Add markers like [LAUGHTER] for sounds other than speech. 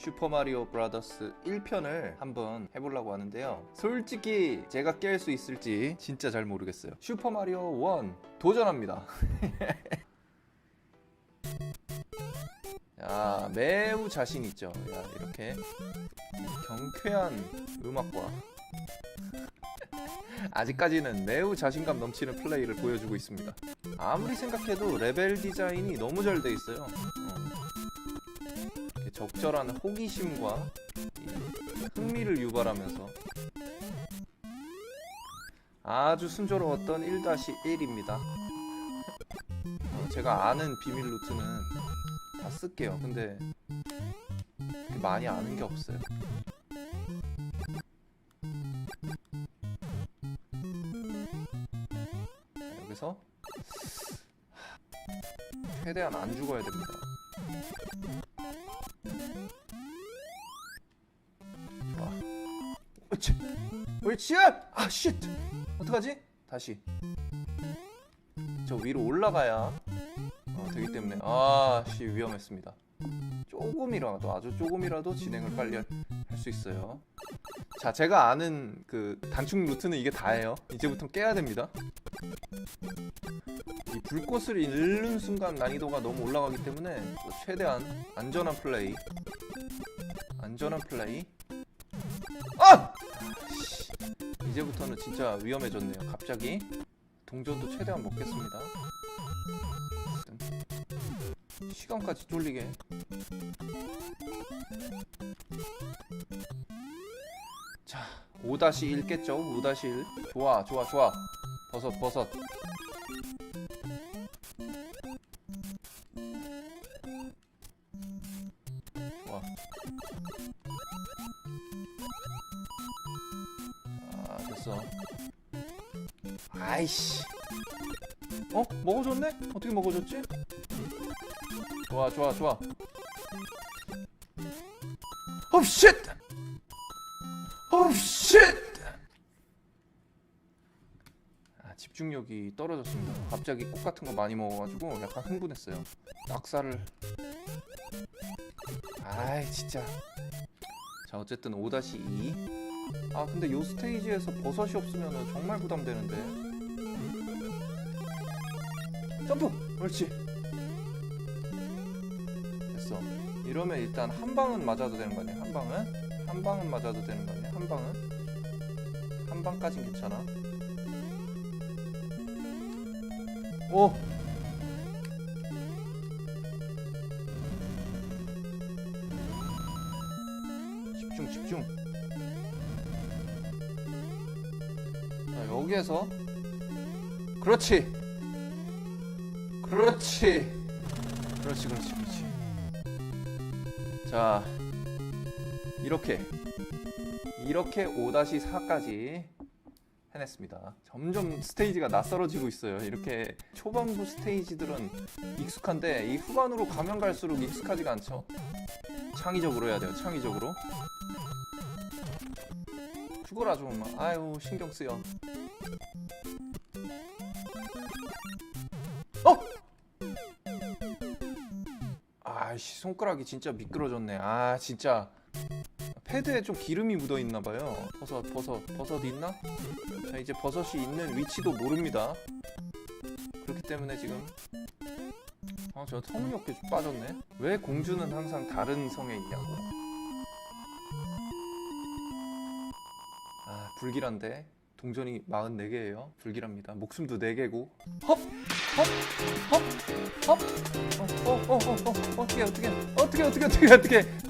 슈퍼마리오 브라더스 1편을 한번 해보려고 하는데요. 솔직히 제가 깰 수 있을지 진짜 잘 모르겠어요. 슈퍼마리오 1 도전합니다. [LAUGHS] 야, 매우 자신 있죠. 야, 이렇게 경쾌한 음악과 [LAUGHS] 아직까지는 매우 자신감 넘치는 플레이를 보여주고 있습니다. 아무리 생각해도 레벨 디자인이 너무 잘 돼 있어요. 어. 적절한 호기심과 이 흥미를 유발하면서 아주 순조로웠던 1-1입니다. 어, 제가 아는 비밀 루트는 다 쓸게요. 근데 많이 아는 게 없어요. 자, 여기서 최대한 안 죽어야 됩니다. 옳지. 옳지. 아, 쉣. 어떡하지? 다시. 저 위로 올라가야 어, 되기 때문에 아, 씨 위험했습니다. 조금이라도 아주 조금이라도 진행을 빨리 할 수 있어요. 자, 제가 아는 그 단축 루트는 이게 다예요. 이제부터 깨야 됩니다. 이 불꽃을 잃는 순간 난이도가 너무 올라가기 때문에 또 최대한 안전한 플레이 안전한 플레이 아! 씨, 이제부터는 진짜 위험해졌네요. 갑자기 동전도 최대한 먹겠습니다. 시간까지 쫄리게. 자 5-1 깼죠? 5-1 좋아 좋아 좋아. 버섯 버섯. 좋아. 아, 됐어. 아이씨. 어? 먹어줬네? 어떻게 먹어줬지? 좋아, 좋아, 좋아. 오, 쉣! 오, 쉣! 아, 집중력이 떨어졌습니다. 갑자기 꽃 같은 거 많이 먹어가지고 약간 흥분했어요. 낙사를 아이 진짜 자 어쨌든 5-2 아 근데 요 스테이지에서 버섯이 없으면 정말 부담되는데. 점프! 옳지. 됐어. 이러면 일단 한 방은 맞아도 되는 거 아니야 한 방은? 한 방은 맞아도 되는 거 아니야 한 방은? 한 방까진 괜찮아. 오! 집중 집중 여기에서? 그렇지. 그렇지. 그렇지 그렇지 그렇지. 자 이렇게 이렇게 5-4까지 해냈습니다. 점점 스테이지가 낯설어지고 있어요. 이렇게 초반부 스테이지들은 익숙한데 이 후반으로 가면 갈수록 익숙하지가 않죠. 창의적으로 해야 돼요 창의적으로. 죽어라 좀 아유 신경 쓰여 어? 아이씨 손가락이 진짜 미끄러졌네. 아 진짜. 패드에 좀 기름이 묻어 있나 봐요. 버섯 버섯 버섯 있나? 자 이제 버섯이 있는 위치도 모릅니다. 그렇기 때문에 지금. 아, 저 터무니없게 좀 빠졌네. 왜 공주는 항상 다른 성에 있냐고. 아, 불길한데. 동전이 44개예요. 불길합니다. 목숨도 4개고. 헙! 헙! 헙! 헙! 어, 어, 어, 어, 어, 어떻게, 어떻게, 어떻게, 어떻게, 어떻게, 어떻게.